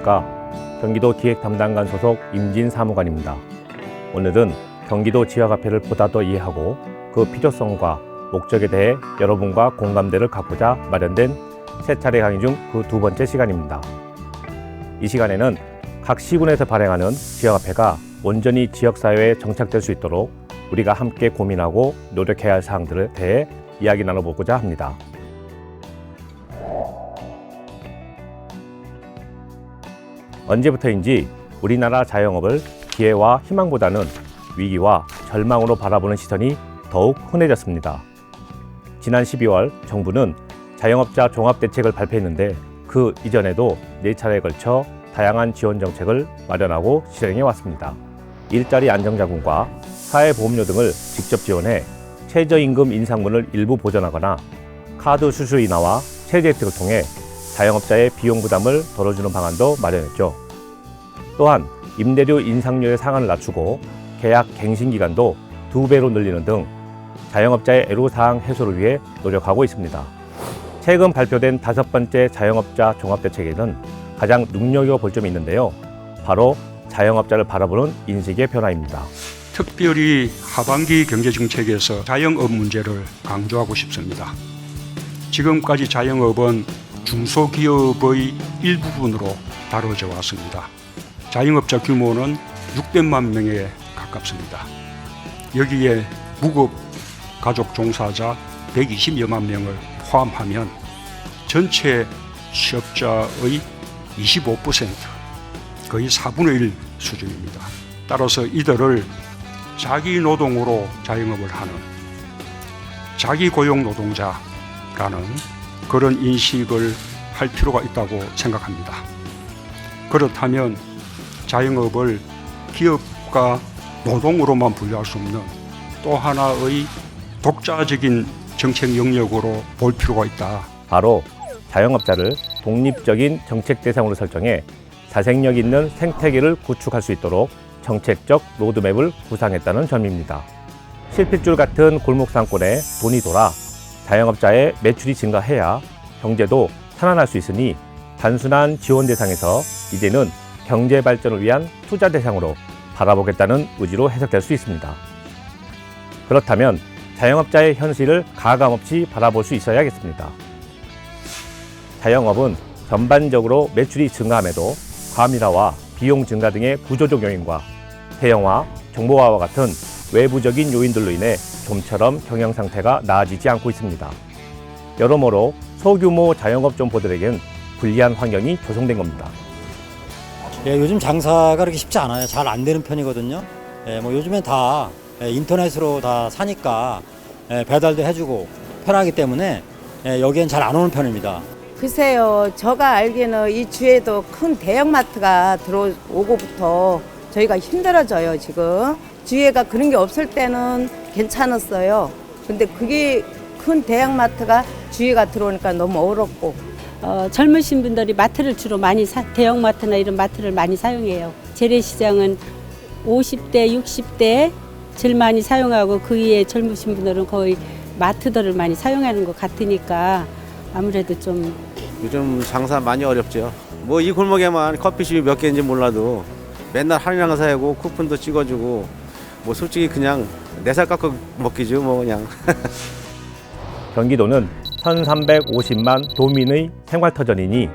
안녕하십니까. 경기도 기획 담당관 소속 임진 사무관입니다. 오늘은 경기도 지역화폐를 보다 더 이해하고 그 필요성과 목적에 대해 여러분과 공감대를 갖고자 마련된 세 차례 강의 중 그 두 번째 시간입니다. 이 시간에는 각 시군에서 발행하는 지역화폐가 온전히 지역사회에 정착될 수 있도록 우리가 함께 고민하고 노력해야 할 사항들에 대해 이야기 나눠보고자 합니다. 언제부터인지 우리나라 자영업을 기회와 희망보다는 위기와 절망으로 바라보는 시선이 더욱 흔해졌습니다. 지난 12월 정부는 자영업자 종합대책을 발표했는데 그 이전에도 네 차례에 걸쳐 다양한 지원 정책을 마련하고 실행해 왔습니다. 일자리 안정자금과 사회보험료 등을 직접 지원해 최저임금 인상분을 일부 보전하거나 카드 수수 인하와 세제 혜택을 통해 자영업자의 비용 부담을 덜어주는 방안도 마련했죠. 또한 임대료 인상률의 상한을 낮추고 계약 갱신 기간도 두 배로 늘리는 등 자영업자의 애로사항 해소를 위해 노력하고 있습니다. 최근 발표된 다섯 번째 자영업자 종합대책에는 가장 눈여겨 볼 점이 있는데요. 바로 자영업자를 바라보는 인식의 변화입니다. 특별히 하반기 경제정책에서 자영업 문제를 강조하고 싶습니다. 지금까지 자영업은 중소기업의 일부분으로 다뤄져 왔습니다. 자영업자 규모는 600만 명에 가깝습니다. 여기에 무급 가족 종사자 120여만 명을 포함하면 전체 취업자의 25% 거의 4분의 1 수준입니다. 따라서 이들을 자기 노동으로 자영업을 하는 자기 고용 노동자라는 그런 인식을 할 필요가 있다고 생각합니다. 그렇다면 자영업을 기업과 노동으로만 분류할 수 없는 또 하나의 독자적인 정책 영역으로 볼 필요가 있다. 바로 자영업자를 독립적인 정책 대상으로 설정해 자생력 있는 생태계를 구축할 수 있도록 정책적 로드맵을 구상했다는 점입니다. 실핏줄 같은 골목 상권에 돈이 돌아 자영업자의 매출이 증가해야 경제도 살아날 수 있으니 단순한 지원 대상에서 이제는 경제 발전을 위한 투자 대상으로 바라보겠다는 의지로 해석될 수 있습니다. 그렇다면 자영업자의 현실을 가감없이 바라볼 수 있어야겠습니다. 자영업은 전반적으로 매출이 증가함에도 과밀화와 비용 증가 등의 구조적 요인과 대형화, 정보화와 같은 외부적인 요인들로 인해 좀처럼 경영 상태가 나아지지 않고 있습니다. 여러모로 소규모 자영업 점포들에겐 불리한 환경이 조성된 겁니다. 예, 요즘 장사가 그렇게 쉽지 않아요. 잘 안 되는 편이거든요. 예, 뭐 요즘엔 다 예, 인터넷으로 다 사니까 예, 배달도 해주고 편하기 때문에 예, 여기엔 잘 안 오는 편입니다. 글쎄요, 제가 알기에는 이 주에도 큰 대형마트가 들어오고부터 저희가 힘들어져요, 지금. 주에가 그런 게 없을 때는 괜찮았어요. 근데 그게 큰 대형마트가 주에가 들어오니까 너무 어렵고. 어, 젊으신 분들이 마트를 주로 많이 사, 대형마트나 이런 마트를 많이 사용해요. 재래시장은 50대, 60대 제일 많이 사용하고 그 위에 젊으신 분들은 거의 마트들을 많이 사용하는 것 같으니까 아무래도 좀 요즘 장사 많이 어렵죠. 뭐 이 골목에만 커피숍이 몇 개인지 몰라도 맨날 할인 행사하고 쿠폰도 찍어주고 뭐 솔직히 그냥 내살 깎고 먹기죠 뭐 그냥. 경기도는 1350만 도민의 생활터전이니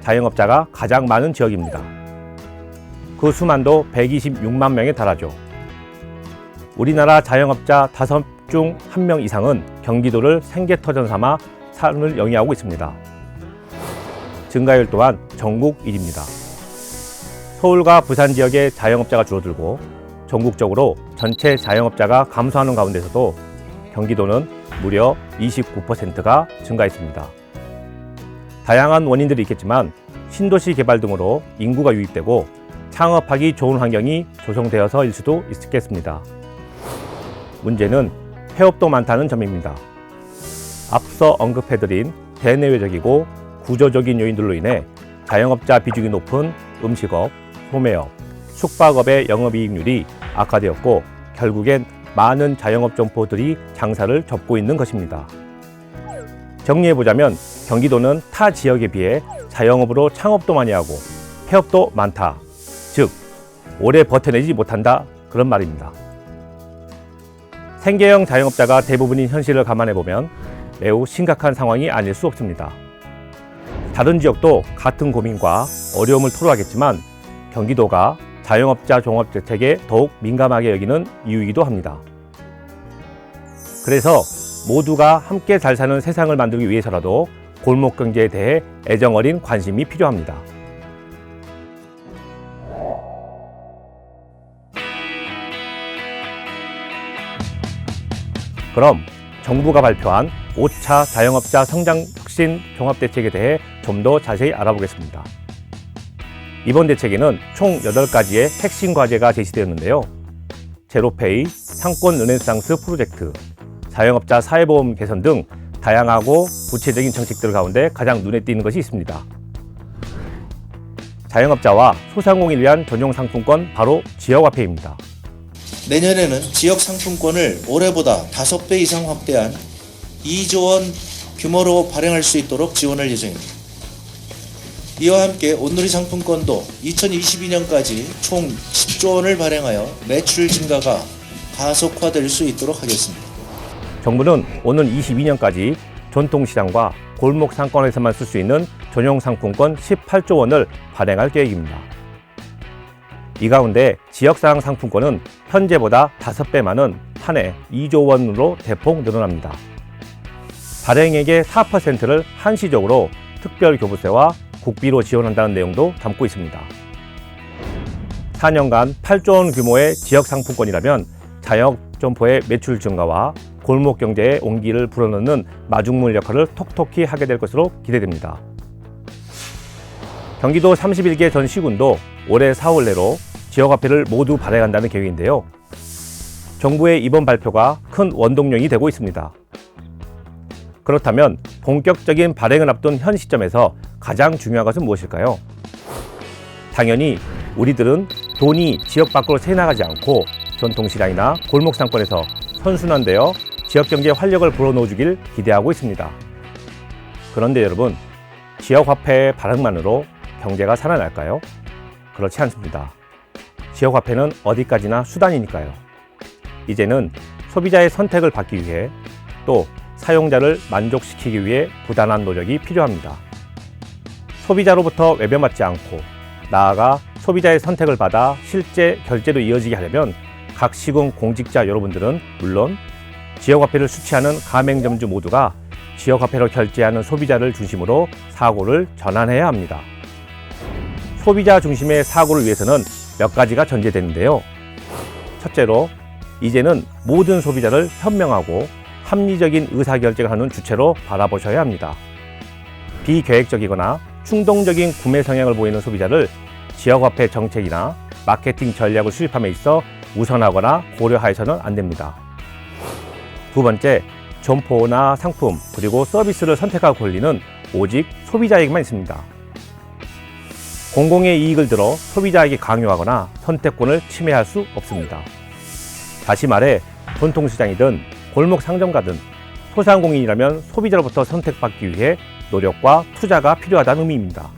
자영업자가 가장 많은 지역입니다. 그 수만도 126만 명에 달하죠. 우리나라 자영업자 5중 1명 이상은 경기도를 생계터전 삼아 삶을 영위하고 있습니다. 증가율 또한 전국 1위입니다. 서울과 부산 지역의 자영업자가 줄어들고 전국적으로 전체 자영업자가 감소하는 가운데서도 경기도는 무려 29%가 증가했습니다. 다양한 원인들이 있겠지만 신도시 개발 등으로 인구가 유입되고 창업하기 좋은 환경이 조성되어서일 수도 있겠습니다. 문제는 폐업도 많다는 점입니다. 앞서 언급해드린 대내외적이고 구조적인 요인들로 인해 자영업자 비중이 높은 음식업, 소매업, 숙박업의 영업이익률이 악화되었고 결국엔 많은 자영업 점포들이 장사를 접고 있는 것입니다. 정리해보자면 경기도는 타 지역에 비해 자영업으로 창업도 많이 하고 폐업도 많다. 즉, 오래 버텨내지 못한다. 그런 말입니다. 생계형 자영업자가 대부분인 현실을 감안해 보면 매우 심각한 상황이 아닐 수 없습니다. 다른 지역도 같은 고민과 어려움을 토로하겠지만 경기도가 자영업자 종합대책에 더욱 민감하게 여기는 이유이기도 합니다. 그래서 모두가 함께 잘 사는 세상을 만들기 위해서라도 골목 경제에 대해 애정 어린 관심이 필요합니다. 그럼 정부가 발표한 5차 자영업자 성장 혁신 종합대책에 대해 좀 더 자세히 알아보겠습니다. 이번 대책에는 총 8가지의 핵심 과제가 제시되었는데요. 제로페이, 상권 르네상스 프로젝트, 자영업자 사회보험 개선 등 다양하고 구체적인 정책들 가운데 가장 눈에 띄는 것이 있습니다. 자영업자와 소상공인을 위한 전용 상품권 바로 지역화폐입니다. 내년에는 지역 상품권을 올해보다 5배 이상 확대한 2조 원 규모로 발행할 수 있도록 지원할 예정입니다. 이와 함께 온누리 상품권도 2022년까지 총 10조 원을 발행하여 매출 증가가 가속화될 수 있도록 하겠습니다. 정부는 오는 22년까지 전통시장과 골목 상권에서만 쓸 수 있는 전용 상품권 18조 원을 발행할 계획입니다. 이 가운데 지역사랑 상품권은 현재보다 5배 많은 한 해 2조 원으로 대폭 늘어납니다. 발행액의 4%를 한시적으로 특별교부세와 국비로 지원한다는 내용도 담고 있습니다. 4년간 8조 원 규모의 지역 상품권이라면 자영 점포의 매출 증가와 골목 경제의 온기를 불어넣는 마중물 역할을 톡톡히 하게 될 것으로 기대됩니다. 경기도 31개 전 시군도 올해 4월 내로 지역화폐를 모두 발행한다는 계획인데요. 정부의 이번 발표가 큰 원동력이 되고 있습니다. 그렇다면 본격적인 발행을 앞둔 현 시점에서 가장 중요한 것은 무엇일까요? 당연히 우리들은 돈이 지역 밖으로 새나가지 않고 전통시장이나 골목 상권에서 선순환되어 지역 경제에 활력을 불어넣어 주길 기대하고 있습니다. 그런데 여러분, 지역 화폐의 발행만으로 경제가 살아날까요? 그렇지 않습니다. 지역 화폐는 어디까지나 수단이니까요. 이제는 소비자의 선택을 받기 위해 또 사용자를 만족시키기 위해 부단한 노력이 필요합니다. 소비자로부터 외면받지 않고 나아가 소비자의 선택을 받아 실제 결제로 이어지게 하려면 각 시군 공직자 여러분들은 물론 지역화폐를 수취하는 가맹점주 모두가 지역화폐로 결제하는 소비자를 중심으로 사고를 전환해야 합니다. 소비자 중심의 사고를 위해서는 몇 가지가 전제되는데요. 첫째로 이제는 모든 소비자를 현명하고 합리적인 의사결정을 하는 주체로 바라보셔야 합니다. 비계획적이거나 충동적인 구매 성향을 보이는 소비자를 지역화폐 정책이나 마케팅 전략을 수립함에 있어 우선하거나 고려하여서는 안 됩니다. 두 번째, 점포나 상품 그리고 서비스를 선택할 권리는 오직 소비자에게만 있습니다. 공공의 이익을 들어 소비자에게 강요하거나 선택권을 침해할 수 없습니다. 다시 말해 전통시장이든 골목 상점가든 소상공인이라면 소비자로부터 선택받기 위해 노력과 투자가 필요하다는 의미입니다.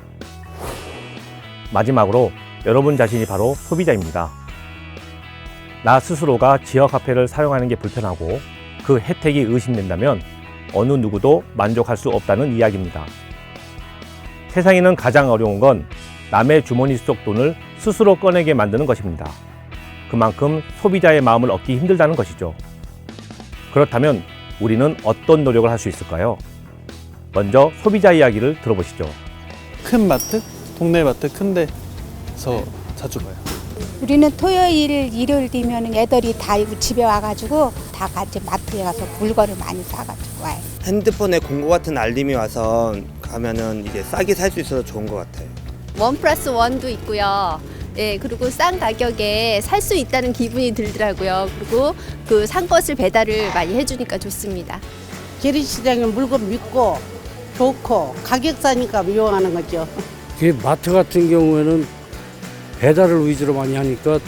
마지막으로 여러분 자신이 바로 소비자입니다. 나 스스로가 지역 화폐를 사용하는 게 불편하고 그 혜택이 의심된다면 어느 누구도 만족할 수 없다는 이야기입니다. 세상에는 가장 어려운 건 남의 주머니 속 돈을 스스로 꺼내게 만드는 것입니다. 그만큼 소비자의 마음을 얻기 힘들다는 것이죠. 그렇다면 우리는 어떤 노력을 할 수 있을까요? 먼저 소비자 이야기를 들어보시죠. 큰 마트, 동네 마트 큰 데서 자주 봐요. 우리는 토요일, 일요일 되면 애들이 다 집에 와가지고 다 같이 마트에 가서 물건을 많이 사가지고 와요. 핸드폰에 공고 같은 알림이 와서 가면은 이제 싸게 살 수 있어서 좋은 것 같아요. 원 플러스 원도 있고요. 예, 그리고 싼 가격에 살 수 있다는 기분이 들더라고요. 그리고 그 산 것을 배달을 많이 해주니까 좋습니다. 재래시장에 물건 믿고 좋고 가격 싸니까 이용하는 거죠. 그 마트 같은 경우에는 배달을 위주로 많이 하니까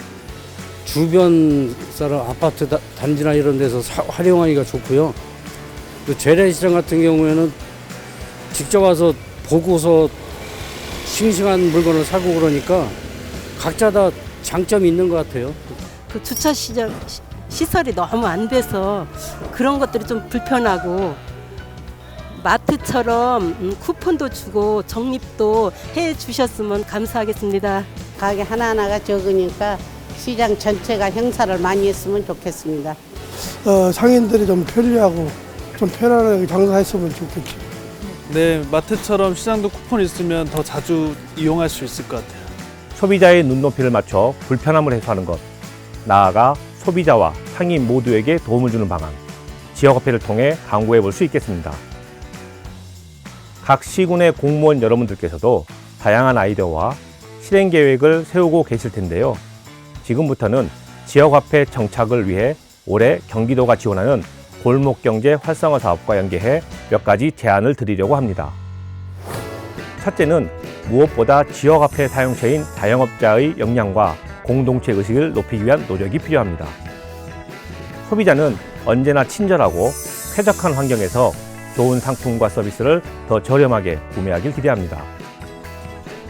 주변 사람 아파트 다- 단지나 이런 데서 사- 활용하기가 좋고요. 그 재래시장 같은 경우에는 직접 와서 보고서 싱싱한 물건을 사고 그러니까 각자 다 장점이 있는 것 같아요. 그 주차 시장 시- 시설이 너무 안 돼서 그런 것들이 좀 불편하고 마트처럼 음, 쿠폰도 주고 적립도 해 주셨으면 감사하겠습니다. 가게 하나하나가 적으니까 시장 전체가 행사를 많이 했으면 좋겠습니다. 어, 상인들이 좀 편리하고 좀 편안하게 장사했으면 좋겠죠. 네, 마트처럼 시장도 쿠폰 있으면 더 자주 이용할 수 있을 것 같아요. 소비자의 눈높이를 맞춰 불편함을 해소하는 것, 나아가 소비자와 상인 모두에게 도움을 주는 방안, 지역 화폐를 통해 강구해 볼 수 있겠습니다. 각 시군의 공무원 여러분들께서도 다양한 아이디어와 실행 계획을 세우고 계실 텐데요. 지금부터는 지역화폐 정착을 위해 올해 경기도가 지원하는 골목경제 활성화 사업과 연계해 몇 가지 제안을 드리려고 합니다. 첫째는 무엇보다 지역 화폐 사용처인 자영업자의 역량과 공동체 의식을 높이기 위한 노력이 필요합니다. 소비자는 언제나 친절하고 쾌적한 환경에서 좋은 상품과 서비스를 더 저렴하게 구매하길 기대합니다.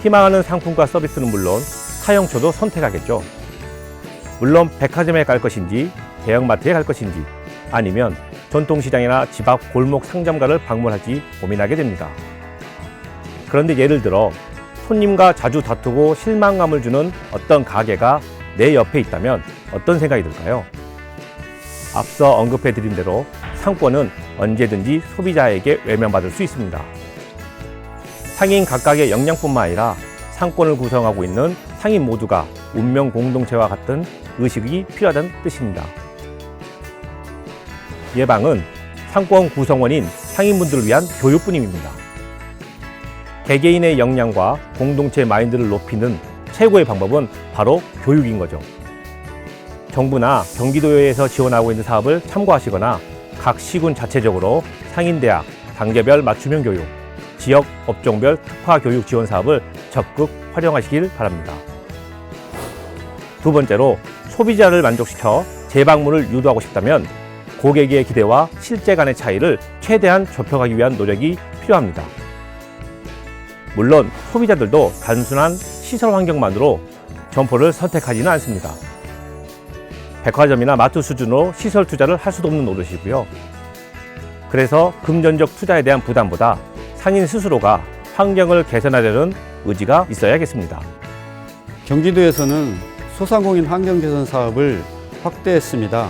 희망하는 상품과 서비스는 물론 사용처도 선택하겠죠. 물론 백화점에 갈 것인지 대형마트에 갈 것인지 아니면 전통시장이나 집 앞 골목 상점가를 방문할지 고민하게 됩니다. 그런데 예를 들어 손님과 자주 다투고 실망감을 주는 어떤 가게가 내 옆에 있다면 어떤 생각이 들까요? 앞서 언급해 드린 대로 상권은 언제든지 소비자에게 외면받을 수 있습니다. 상인 각각의 역량뿐만 아니라 상권을 구성하고 있는 상인 모두가 운명 공동체와 같은 의식이 필요하다는 뜻입니다. 예방은 상권 구성원인 상인분들을 위한 교육뿐입니다. 개개인의 역량과 공동체 마인드를 높이는 최고의 방법은 바로 교육인 거죠. 정부나 경기도에서 지원하고 있는 사업을 참고하시거나 각 시군 자체적으로 상인대학, 단계별 맞춤형 교육, 지역 업종별 특화 교육 지원 사업을 적극 활용하시길 바랍니다. 두 번째로 소비자를 만족시켜 재방문을 유도하고 싶다면 고객의 기대와 실제 간의 차이를 최대한 좁혀가기 위한 노력이 필요합니다. 물론 소비자들도 단순한 시설 환경만으로 점포를 선택하지는 않습니다. 백화점이나 마트 수준으로 시설 투자를 할 수도 없는 노릇이고요. 그래서 금전적 투자에 대한 부담보다 상인 스스로가 환경을 개선하려는 의지가 있어야겠습니다. 경기도에서는 소상공인 환경 개선 사업을 확대했습니다.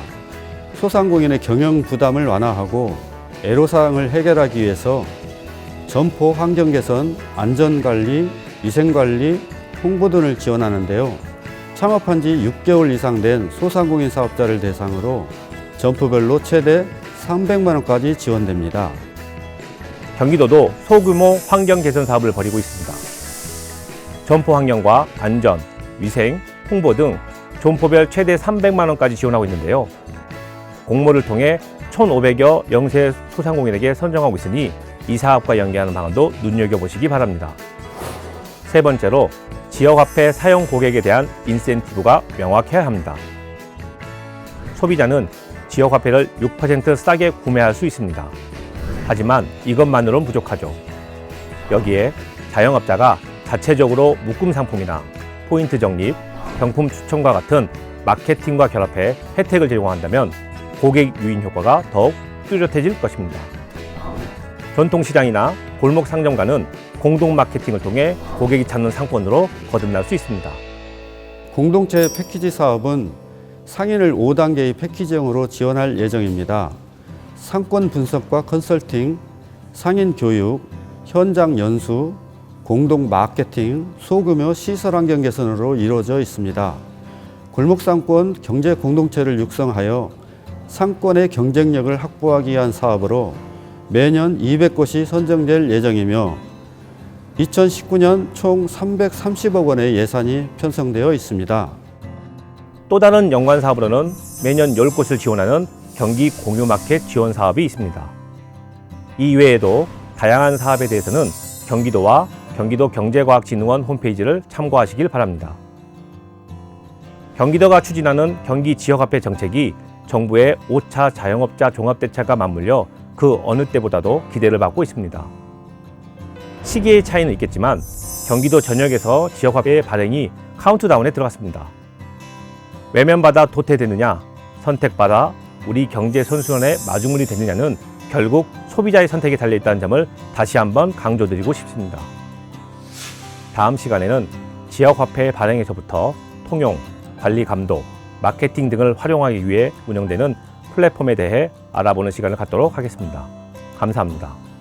소상공인의 경영 부담을 완화하고 애로사항을 해결하기 위해서 점포 환경 개선, 안전 관리, 위생 관리, 홍보 등을 지원하는데요. 창업한 지 6개월 이상 된 소상공인 사업자를 대상으로 점포별로 최대 300만 원까지 지원됩니다. 경기도도 소규모 환경 개선 사업을 벌이고 있습니다. 점포 환경과 안전, 위생, 홍보 등 점포별 최대 300만 원까지 지원하고 있는데요. 공모를 통해 1,500여 영세 소상공인에게 선정하고 있으니 이 사업과 연계하는 방안도 눈여겨보시기 바랍니다. 세 번째로 지역화폐 사용 고객에 대한 인센티브가 명확해야 합니다. 소비자는 지역화폐를 6% 싸게 구매할 수 있습니다. 하지만 이것만으로는 부족하죠. 여기에 자영업자가 자체적으로 묶음 상품이나 포인트 적립, 경품 추천과 같은 마케팅과 결합해 혜택을 제공한다면 고객 유인 효과가 더욱 뚜렷해질 것입니다. 전통시장이나 골목 상점가는 공동 마케팅을 통해 고객이 찾는 상권으로 거듭날 수 있습니다. 공동체 패키지 사업은 상인을 5단계의 패키지형으로 지원할 예정입니다. 상권 분석과 컨설팅, 상인 교육, 현장 연수, 공동 마케팅, 소규모 시설 환경 개선으로 이루어져 있습니다. 골목상권 경제 공동체를 육성하여 상권의 경쟁력을 확보하기 위한 사업으로 매년 200곳이 선정될 예정이며 2019년 총 330억 원의 예산이 편성되어 있습니다. 또 다른 연관 사업으로는 매년 10곳을 지원하는 경기 공유 마켓 지원 사업이 있습니다. 이 외에도 다양한 사업에 대해서는 경기도와 경기도 경제과학진흥원 홈페이지를 참고하시길 바랍니다. 경기도가 추진하는 경기 지역화폐 정책이 정부의 5차 자영업자 종합대책과 맞물려 그 어느 때보다도 기대를 받고 있습니다. 시기의 차이는 있겠지만 경기도 전역에서 지역화폐 발행이 카운트다운에 들어갔습니다. 외면받아 도태되느냐, 선택받아 우리 경제 선순환의 마중물이 되느냐는 결국 소비자의 선택에 달려 있다는 점을 다시 한번 강조드리고 싶습니다. 다음 시간에는 지역화폐 발행에서부터 통용, 관리 감독, 마케팅 등을 활용하기 위해 운영되는 플랫폼에 대해 알아보는 시간을 갖도록 하겠습니다. 감사합니다.